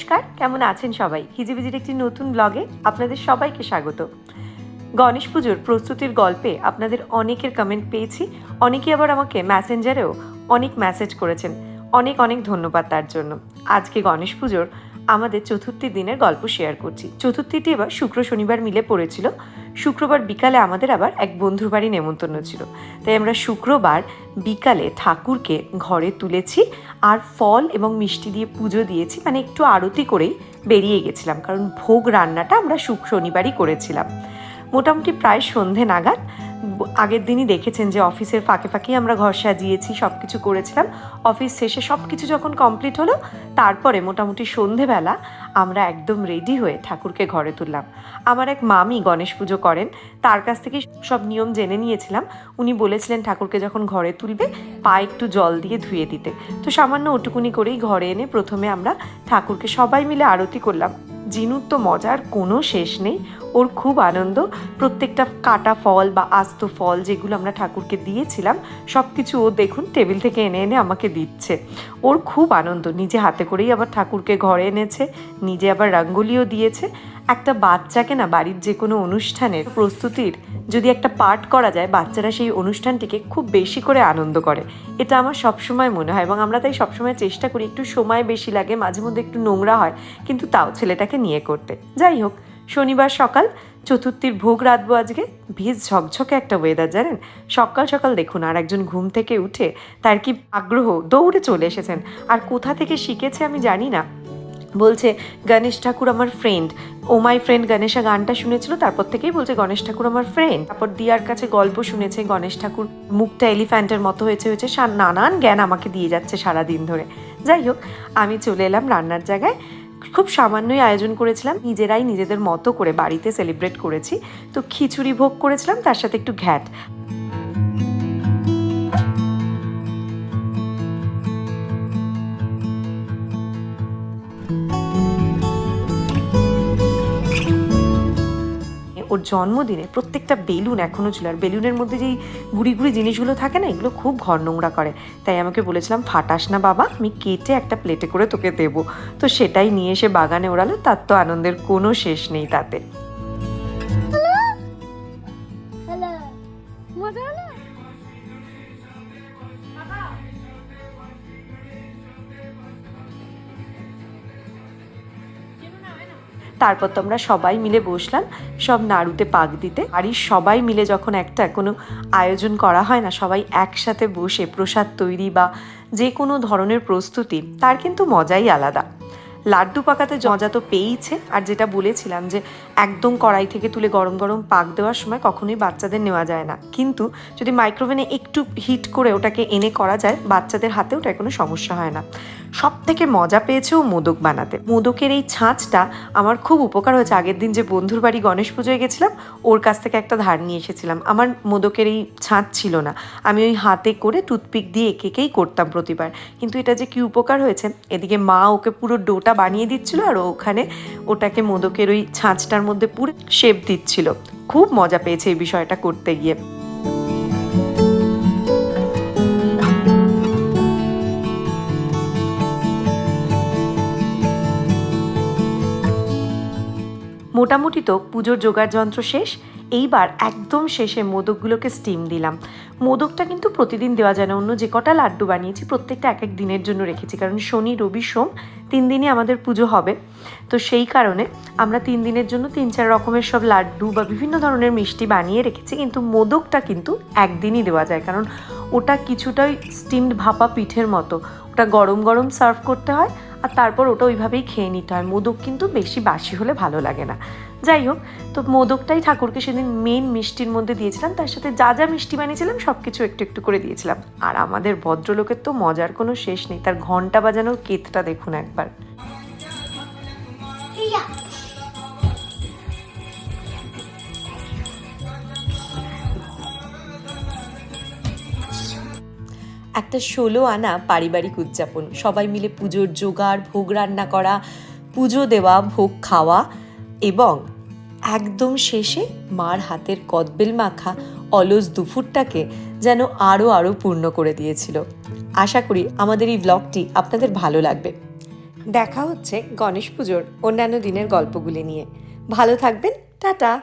নমস্কার, কেমন আছেন সবাই? হিজিবিজির একটি নতুন ব্লগে আপনাদের সবাইকে স্বাগত। গণেশ পুজোর প্রস্তুতির গল্পে আপনাদের অনেকের কমেন্ট পেয়েছি, অনেকে আবার আমাকে ম্যাসেঞ্জারেও অনেক মেসেজ করেছেন। অনেক অনেক ধন্যবাদ তার জন্য। আজকে গণেশ পুজোর আমাদের চতুর্থী দিনের গল্প শেয়ার করছি। চতুর্থীটি এবার শুক্র, শনিবার মিলে পড়েছিল। শুক্রবার বিকালে আমাদের আবার এক বন্ধুর বাড়ি নেমন্তন্ন ছিল। তাই আমরা শুক্রবার বিকালে ঠাকুরকে ঘরে তুলেছি আর ফল এবং মিষ্টি দিয়ে পুজো দিয়েছি মানে একটু আরতি করেই বেরিয়ে গেছিলাম। কারণ ভোগ রান্নাটা আমরা শুক্র শনিবারই করেছিলাম। মোটামুটি প্রায় সন্ধে নাগাদ আগের দিনই দেখেছেন যে অফিসের ফাঁকে ফাঁকেই আমরা ঘর সাজিয়েছি সব কিছু করেছিলাম। অফিস শেষে সব কিছু যখন কমপ্লিট হলো, তারপরে মোটামুটি সন্ধেবেলা আমরা একদম রেডি হয়ে ঠাকুরকে ঘরে তুললাম। আমার এক মামি গণেশ পুজো করেন, তার কাছ থেকে সব নিয়ম জেনে নিয়েছিলাম। উনি বলেছিলেন ঠাকুরকে যখন ঘরে তুলবে, পা একটু জল দিয়ে ধুয়ে দিতে। তো সামান্য ওটুকুনি করেই ঘরে এনে প্রথমে আমরা ঠাকুরকে সবাই মিলে আরতি করলাম। জিনুর তো মজার কোনো শেষ নেই ওর খুব আনন্দ। প্রত্যেকটা কাটা ফল বা আস্ত ফল যেগুলো আমরা ঠাকুরকে দিয়েছিলাম সব কিছু ও দেখুন টেবিল থেকে এনে এনে আমাকে দিচ্ছে। ওর খুব আনন্দ। নিজে হাতে করেই আবার ঠাকুরকে ঘরে এনেছে, নিজে আবার রঙ্গোলিও দিয়েছে। একটা বাচ্চাকে না বাড়ির যে কোনো অনুষ্ঠানের প্রস্তুতির যদি একটা পার্ট করা যায়, বাচ্চারা সেই অনুষ্ঠানটিকে খুব বেশি করে আনন্দ করে। এটা আমার সবসময় মনে হয় এবং আমরা তাই সবসময় চেষ্টা করি, একটু সময় বেশি লাগে মাঝে মধ্যে একটু নোংরা হয়, কিন্তু তাও ছেলেটাকে নিয়ে করতে। যাই হোক শনিবার সকাল, চতুর্থীর ভোগ রাতবো আজকে বেশ ঝকঝকে একটা ওয়েদার জানেন? সকাল সকাল দেখুন, আর একজন ঘুম থেকে উঠে তার কি আগ্রহ, দৌড়ে চলে এসেছেন। আর কোথা থেকে শিখেছে আমি জানি না। বলছে, গণেশ ঠাকুর আমার friend oh my friend Ganesha গানটা শুনেছিল, তারপর থেকেই বলছে, গণেশ ঠাকুর আমার ফ্রেন্ড তারপর দিয়ার কাছে গল্প শুনেছে, গণেশ ঠাকুর মুখটা এলিফ্যান্টের মতো হয়েছে হয়েছে নানান জ্ঞান আমাকে দিয়ে যাচ্ছে সারা দিন ধরে। যাই হোক, আমি চলে এলাম রান্নার জায়গায়। খুব সামান্যই আয়োজন করেছিলাম। নিজেরাই নিজেদের মতো করে বাড়িতে সেলিব্রেট করেছি। তো খিচুড়ি ভোগ করেছিলাম, তার সাথে একটু ঘ্যাট। ওর জন্মদিনে প্রত্যেকটা বেলুন এখনও ছিল। আর বেলুনের মধ্যে যেই গুড়ি গুড়ি জিনিসগুলো থাকে না, এগুলো খুব ঘর নোংরা করে। তাই আমাকে বলেছিলাম, ফাটাস না বাবা, আমি কেটে একটা প্লেটে করে তোকে দেবো। তো সেটাই নিয়ে এসে বাগানে ওড়ালো, তার তো আনন্দের কোনো শেষ নেই তাতে। মজা তারপর তো আমরা সবাই মিলে বসলাম সব নাড়ুতে পাক দিতে। বাড়ির সবাই মিলে যখন একটা কোনো আয়োজন করা হয় না, সবাই একসাথে বসে প্রসাদ তৈরি বা যে কোনো ধরনের প্রস্তুতি, তার কিন্তু মজাই আলাদা। লাড্ডু পাকাতে মজা তো পেয়েইছে, আর যেটা বলেছিলাম যে একদম কড়াই থেকে তুলে গরম গরম পাক দেওয়ার সময় কখনোই বাচ্চাদের নেওয়া যায় না। কিন্তু যদি মাইক্রোওভেনে একটু হিট করে ওটাকে এনে করা যায়, বাচ্চাদের হাতে ওটার কোনো সমস্যা হয় না। সব থেকে মজা পেয়েছে ও মোদক বানাতে। মোদকের এই ছাঁচটা আমার খুব উপকার হয়েছে। আগের দিন যে বন্ধুর বাড়ি গণেশ পুজোয় গেছিলাম, ওর কাছ থেকে একটা ধার নিয়ে এসেছিলাম। আমার মোদকের এই ছাঁচ ছিল না। আমি ওই হাতে করে টুথপিক দিয়ে একেকেই করতাম প্রতিবার। কিন্তু এটা যে কি উপকার হয়েছে, এদিকে মা ওকে পুরো ডোটা বানিয়ে দিচ্ছিল আর ওখানে ওটাকে মোদকের ওই ছাঁচটার মধ্যে পুরো শেপ দিচ্ছিল। খুব মজা পেয়েছে এই বিষয়টা করতে গিয়ে। মোটামুটি তো পুজোর জোগাড় যন্ত্র শেষ। এইবার একদম শেষে মোদকগুলোকে স্টিম দিলাম। মোদকটা কিন্তু প্রতিদিন দেওয়া যায় না, অন্য যে কটা লাড্ডু বানিয়েছি, প্রত্যেকটা এক এক দিনের জন্য রেখেছি, কারণ শনি, রবি, সোম তিন দিনই আমাদের পুজো হবে। তো সেই কারণে আমরা তিন দিনের জন্য তিন চার রকমের সব লাড্ডু বা বিভিন্ন ধরনের মিষ্টি বানিয়ে রেখেছি, কিন্তু মোদকটা কিন্তু একদিনই দেওয়া যায়, কারণ ওটা কিছুটাই স্টিমড ভাপা পিঠের মতো। ওটা গরম গরম সার্ভ করতে হয় আর তারপর ওটা ওইভাবেই খেয়ে নিতে হয়। মোদক কিন্তু বেশি বাসি হলে ভালো লাগে না। যাই হোক, তো মোদকটাই ঠাকুরকে সেদিন মেন মিষ্টির মধ্যে দিয়েছিলাম। তার সাথে যা যা মিষ্টি বানিয়েছিলাম সব কিছু একটু একটু করে দিয়েছিলাম। আর আমাদের ভদ্রলোকের তো মজার কোনো শেষ নেই। তার ঘণ্টা বাজানোর কেতটা দেখুন একবার। একটা ষোলো আনা পারিবারিক উদযাপন। সবাই মিলে পুজোর জোগাড়, ভোগ রান্না করা, পুজো দেওয়া, ভোগ খাওয়া এবং একদম শেষে মার হাতের কদবেল মাখা অলস দুপুরটাকে যেন আরও আরও পূর্ণ করে দিয়েছিল। আশা করি আমাদের এই ব্লগটি আপনাদের ভালো লাগবে। দেখা হচ্ছে গণেশ পুজোর অন্যান্য দিনের গল্পগুলি নিয়ে। ভালো থাকবেন, টাটা!